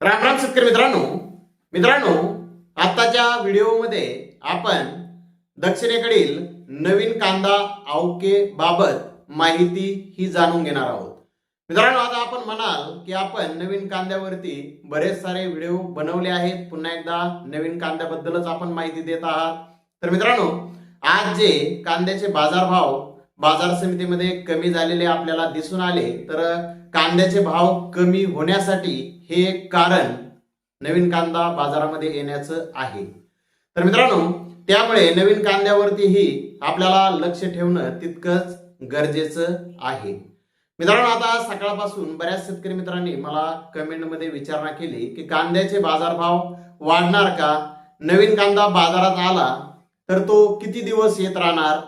राम राम शेतकरी मित्रांनो. मित्रांनो आताच्या व्हिडिओमध्ये आपण दक्षिणेकडील नवीन कांदा आवके बाबत माहिती ही जाणून घेणार आहोत. मित्रांनो आता आपण म्हणाल की आपण नवीन कांद्यावरती बरेच सारे व्हिडिओ बनवले आहेत. पुन्हा एकदा नवीन कांद्याबद्दलच आपण माहिती देत आहात. तर मित्रांनो आज जे कांद्याचे बाजारभाव बाजार समितीमध्ये कमी झालेले आपल्याला दिसून आले तर कांद्याचे भाव कमी होण्यासाठी हे एक कारण नवीन कांदा बाजारामध्ये येण्याचं आहे. तर मित्रांनो त्यामुळे नवीन कांद्यावरतीही आपल्याला लक्ष ठेवणं तितकंच गरजेचं आहे. मित्रांनो आता सकाळपासून बऱ्याच शेतकरी मित्रांनी मला कमेंटमध्ये विचारणा केली की कांद्याचे बाजारभाव वाढणार का? नवीन कांदा बाजारात आला तर तो किती दिवस येत राहणार?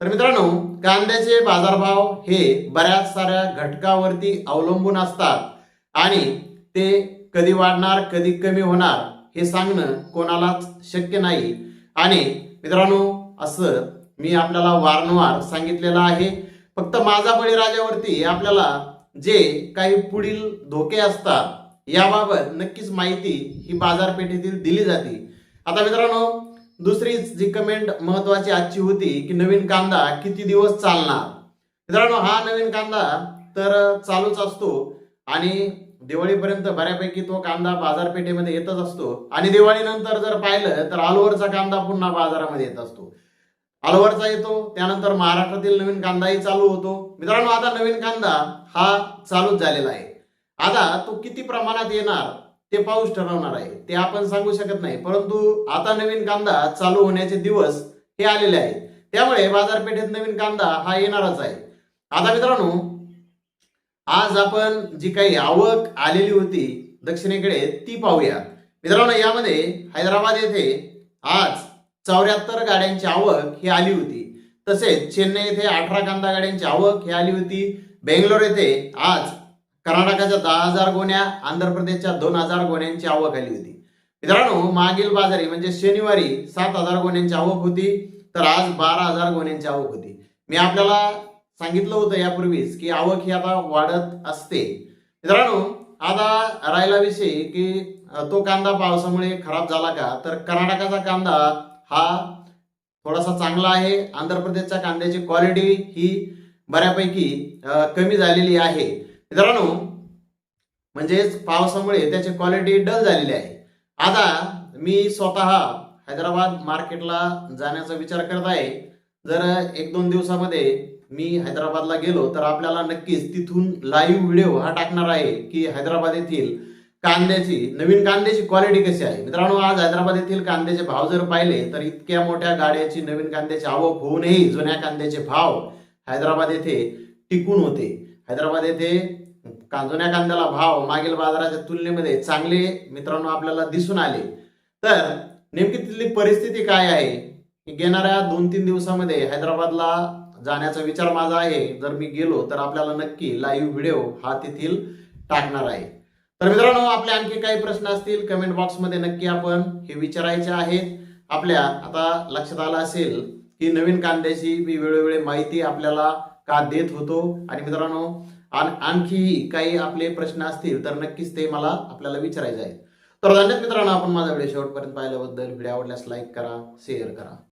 तर मित्रांनो कांद्याचे बाजारभाव हे बऱ्याच साऱ्या घटकावरती अवलंबून असतात आणि ते कधी वाढणार कधी कमी होणार हे सांगणं कोणालाच शक्य नाही. आणि मित्रांनो असं मी आपल्याला वारंवार सांगितलेलं आहे. फक्त माझा बळीराजावरती आपल्याला जे काही पुढील धोके असतात याबाबत नक्कीच माहिती ही बाजारपेठेतील दिली जाते. आता मित्रांनो दुसरी जी कमेंट महत्वाची आजची होती की नवीन कांदा किती दिवस चालणार? मित्रांनो हा नवीन कांदा तर चालूच असतो आणि दिवाळीपर्यंत बऱ्यापैकी तो कांदा बाजारपेठेमध्ये येतच असतो. आणि दिवाळीनंतर जर पाहिलं तर आलोवरचा कांदा पुन्हा बाजारामध्ये येत असतो. आलूवरचा येतो त्यानंतर महाराष्ट्रातील नवीन कांदाही चालू होतो. मित्रांनो आता नवीन कांदा हा चालूच झालेला आहे. आता तो किती प्रमाणात येणार? ते पाऊस ठरवणार आहे. ते आपण सांगू शकत नाही. परंतु आता नवीन कांदा चालू होण्याचे दिवस हे आलेले आहेत. त्यामुळे बाजारपेठेत नवीन कांदा हा येणारच आहे. आता मित्रांनो आज आपण जी काही आवक आलेली होती दक्षिणेकडे ती पाहूया. मित्रांनो यामध्ये हैदराबाद येथे आज चौऱ्याहत्तर गाड्यांची आवक ही आली होती. तसेच चेन्नई येथे अठरा कांदा गाड्यांची आवक ही आली होती. बेंगलोर येथे आज कर्नाटकाच्या दहा हजार गोण्या आंध्र प्रदेशच्या दोन हजार गोण्यांची आवक आली होती. मित्रांनो मागील बाजारी म्हणजे शनिवारी सात हजार गोण्यांची आवक होती तर आज बारा हजार गोण्यांची आवक होती. मी आपल्याला सांगितलं होतं यापूर्वीच की आवक ही आता वाढत असते. मित्रांनो आता राहिला विषय की तो कांदा पावसामुळे खराब झाला का? तर कर्नाटकाचा कांदा हा थोडासा चांगला आहे. आंध्र प्रदेशच्या कांद्याची क्वालिटी ही बऱ्यापैकी कमी झालेली आहे. मित्रांनो म्हणजेच पावसामुळे त्याची क्वालिटी डल झालेली आहे. आता मी स्वतः हैदराबाद मार्केटला जाण्याचा विचार करत आहे. जर एक दोन दिवसामध्ये मी हैदराबादला गेलो तर आपल्याला नक्कीच तिथून लाईव्ह व्हिडिओ हा टाकणार आहे की हैदराबाद येथील कांद्याची नवीन कांद्याची क्वालिटी कशी आहे? मित्रांनो आज हैदराबाद येथील कांद्याचे भाव जर पाहिले तर इतक्या मोठ्या गाड्याची नवीन कांद्याची आवक होऊनही जुन्या कांद्याचे भाव हैदराबाद येथे टिकून होते. हैदराबाद येथे का- जुन्या कांद्याला भाव मागील बाजाराच्या तुलनेमध्ये चांगले मित्रांनो आपल्याला दिसून आले. तर नेमकी तिथली परिस्थिती काय आहे? की येणाऱ्या दोन तीन दिवसामध्ये हैदराबादला जाण्याचा विचार माझा आहे. जर मी गेलो तर आपल्याला नक्की लाईव्ह व्हिडिओ हा तेथील टाकणार आहे. तर मित्रांनो आपले आणखी काही प्रश्न असतील कमेंट बॉक्समध्ये नक्की आपण हे विचारायचे आहेत. आपल्या आता लक्षात आलं असेल की नवीन कांद्याची मी वेळोवेळी माहिती आपल्याला का देत होतो? आणि मित्रांनो आणखीही काही आपले प्रश्न असतील तर नक्कीच ते मला आपल्याला विचारायचे आहेत. तर धन्यवाद मित्रांनो आपण माझा व्हिडिओ शेवटपर्यंत पाहिल्याबद्दल. व्हिडिओ आवडल्यास लाईक करा शेअर करा.